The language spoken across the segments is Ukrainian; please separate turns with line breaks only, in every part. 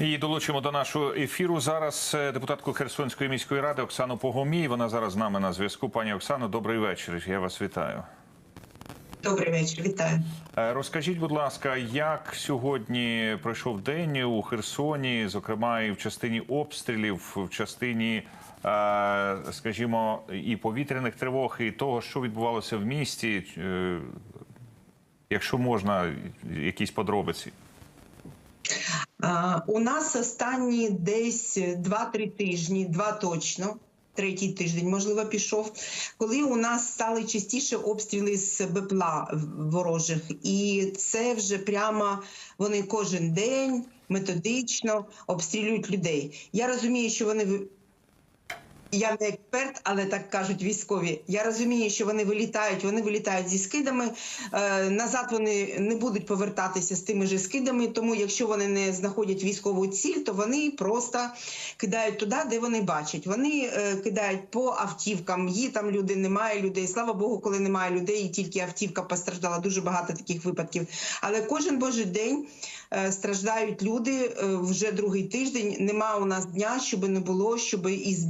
І долучимо до нашого ефіру зараз е, депутатку Херсонської міської ради Оксану Погомій. Вона зараз з нами на зв'язку. Пані Оксано, добрий вечір. Я вас вітаю.
Добрий вечір, вітаю.
Е, Розкажіть, будь ласка, як сьогодні пройшов день у Херсоні, зокрема і в частині обстрілів, в частині, е, скажімо, і повітряних тривог, і того, що відбувалося в місті, якщо можна, якісь подробиці.
У нас останні десь 2-3 тижні, два точно. Третій тиждень, можливо, пішов, коли у нас стали частіше обстріли з БПЛА ворожих, і це вже прямо вони кожен день методично обстрілюють людей. Я розумію, що вони я не експерт, але так кажуть військові. Я розумію, що вони вилітають, вони вилітають зі скидами. Е, назад вони не будуть повертатися з тими ж скидами. Тому, якщо вони не знаходять військову ціль, то вони просто кидають туди, де вони бачать. Вони е, кидають по автівкам. Є там люди, немає людей. Слава Богу, коли немає людей, і тільки автівка постраждала. Дуже багато таких випадків. Але кожен божий день е, страждають люди е, вже другий тиждень. Нема у нас дня, щоб не було, щоб із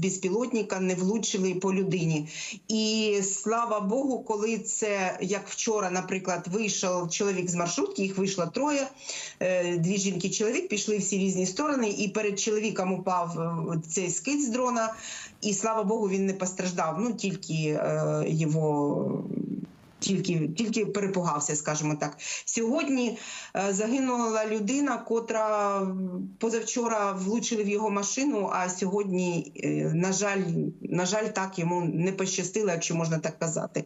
безпілотника не влучили по людині. І слава Богу, коли це як вчора, наприклад, вийшов чоловік з маршрутки, їх вийшло троє, е, дві жінки, чоловік пішли всі різні сторони, і перед чоловіком упав е, цей скид з дрона. І слава Богу, він не постраждав. Ну тільки е, його. Тільки тільки перепугався, скажімо так. Сьогодні е, загинула людина, котра позавчора влучили в його машину. А сьогодні, е, на жаль, на жаль, так йому не пощастило, якщо можна так казати.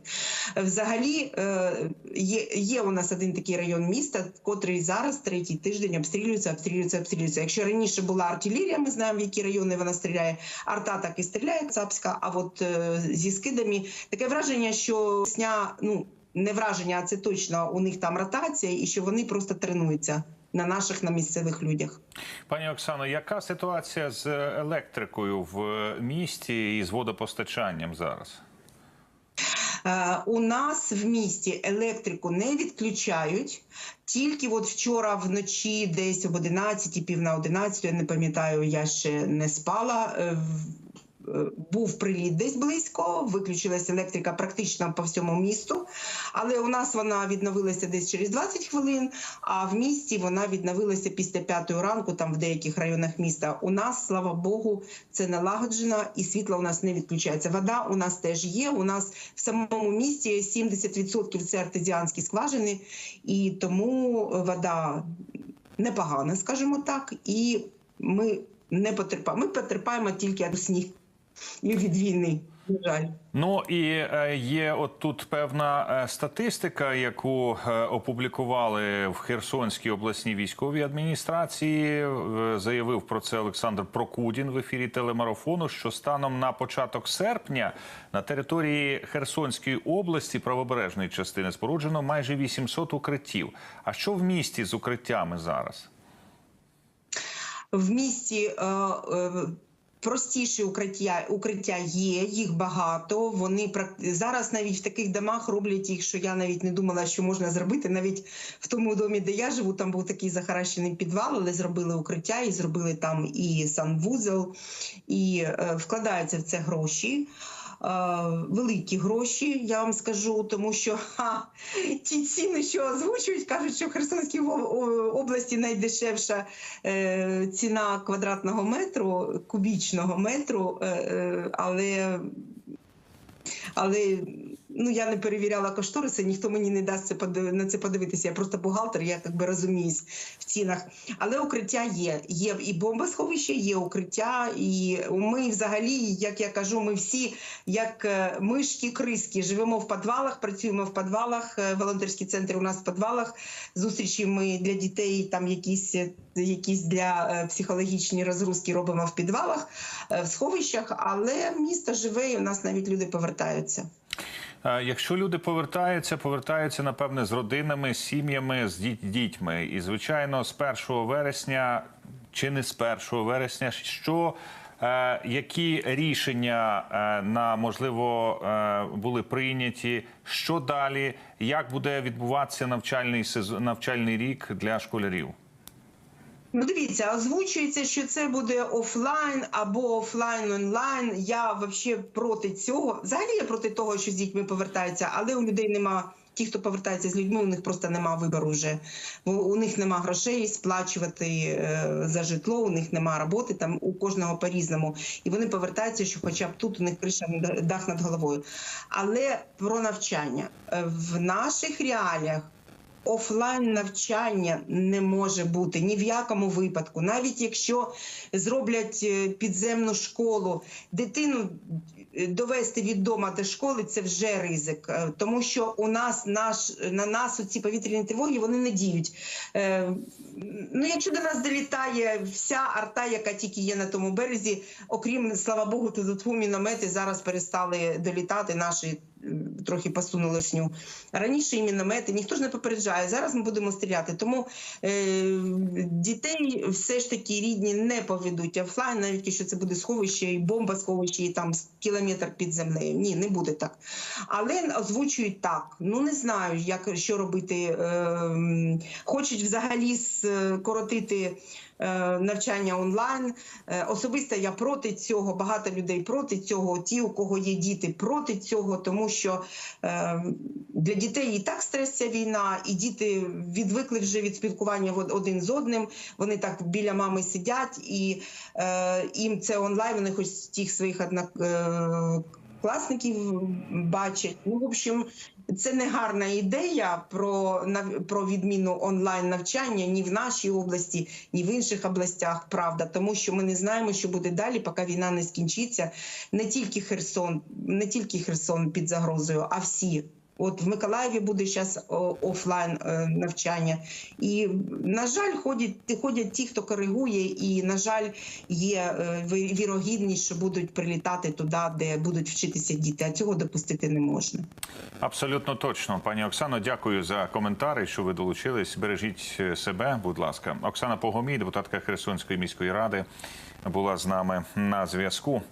Взагалі е, є, є у нас один такий район міста, котрий зараз третій тиждень обстрілюється, обстрілюється, обстрілюється. Якщо раніше була артилерія, ми знаємо, в які райони вона стріляє. Арта так і стріляє цапська. А от зі скидами таке враження, що сня ну не враження, а це точно у них там ротація, і що вони просто тренуються на наших на місцевих людях.
Пані Оксано, яка ситуація з електрикою в місті і з водопостачанням зараз?
Е, У нас в місті електрику не відключають. Тільки от вчора вночі, десь об 11, пів на 11, я не пам'ятаю, я ще не спала. Був приліт десь близько, виключилася електрика практично по всьому місту. Але у нас вона відновилася десь через 20 хвилин, а в місті вона відновилася після п'ятої ранку, там в деяких районах міста. У нас, слава Богу, це налагоджено і світло у нас не відключається. Вода у нас теж є. У нас в самому місті 70% це артезіанські скважини, і тому вода непогана, скажімо так. І ми не потерпаємо. Ми потерпаємо тільки сніг від війни. На жаль.
Ну і е, є от тут певна е, статистика, яку е, опублікували в Херсонській обласній військовій адміністрації. Заявив про це Олександр Прокудін в ефірі телемарафону. Що станом на початок серпня на території Херсонської області правобережної частини споруджено майже 800 укриттів. А що в місті з укриттями зараз?
В місті простіші укриття, укриття є, їх багато. Вони зараз навіть в таких домах роблять їх, що я навіть не думала, що можна зробити. Навіть в тому домі, де я живу, там був такий захаращений підвал, але зробили укриття і зробили там і санвузел, і е, вкладаються в це гроші. Е, великі гроші, я вам скажу, тому що ха, ті ціни, що озвучують, кажуть, що в Херсонській області найдешевша е, ціна квадратного метру, кубічного метру, е, е, але, але ну, я не перевіряла кошториси, ніхто мені не дасть це на це подивитися. Я просто бухгалтер, я як би розуміюсь в цінах. Але укриття є. Є і бомбосховище, є укриття, і ми взагалі, як я кажу, ми всі як е, мишки, криски, живемо в підвалах, працюємо в підвалах. е, Волонтерські центри у нас в підвалах. Зустрічі ми для дітей, там якісь, е, якісь для психологічні розгрузки робимо в підвалах, в сховищах, але місто живе, і у нас навіть люди повертаються.
Е, Якщо люди повертаються, повертаються напевне з родинами, з сім'ями, з дітьми. І звичайно, з 1 вересня чи не з 1 вересня, що е, які рішення е, на можливо були прийняті? Що далі? Як буде відбуватися навчальний сезон, навчальний рік для школярів?
Ну, дивіться, озвучується, що це буде офлайн або офлайн онлайн. Я взагалі проти цього. Взагалі я проти того, що з дітьми повертаються, але у людей нема. Ті, хто повертається з людьми, у них просто нема вибору вже. У них нема грошей сплачувати е, за житло, у них нема роботи, там у кожного по-різному. І вони повертаються, що хоча б тут у них криша дах над головою. Але про навчання Е, в наших реаліях офлайн навчання не може бути ні в якому випадку, навіть якщо зроблять е, підземну школу, дитину довести від дома до школи це вже ризик, Е, тому що у нас наш на нас ці повітряні тривоги вони не діють. Е, Ну, якщо до нас долітає вся арта, яка тільки є на тому березі, окрім слава Богу, тут міномети зараз перестали долітати. Наші трохи посунули шню. Раніше і міномети ніхто ж не попереджає. Зараз ми будемо стріляти. Тому е, дітей все ж таки рідні не поведуть офлайн, навіть якщо це буде сховище і бомба сховище, і там з- кілометр під землею. Ні, не буде так. Але озвучують так. Ну не знаю, як що робити. Е, хочуть взагалі скоротити. Е, Навчання онлайн Е, особисто я проти цього. Багато людей проти цього. Ті, у кого є діти, проти цього, тому що е, для дітей і так стрес ця війна, і діти відвикли вже від спілкування од- один з одним. Вони так біля мами сидять, і їм це онлайн. Вони хоч тих своїх однак. Е, Класників бачать. Ну, в общем, це не гарна ідея про, про відміну онлайн навчання ні в нашій області, ні в інших областях. Правда, тому що ми не знаємо, що буде далі, поки війна не скінчиться. Не тільки Херсон, не тільки Херсон під загрозою, а всі. От в Миколаєві буде зараз офлайн е, навчання, і на жаль, ходять ходять ті, хто коригує, і на жаль, є е, вірогідність, що будуть прилітати туди, де будуть вчитися діти. А цього допустити не можна.
Абсолютно точно, пані Оксано. Дякую за коментарі, що ви долучились. Бережіть е, себе, будь ласка. Оксана Погомій, депутатка Херсонської міської ради, була з нами на зв'язку.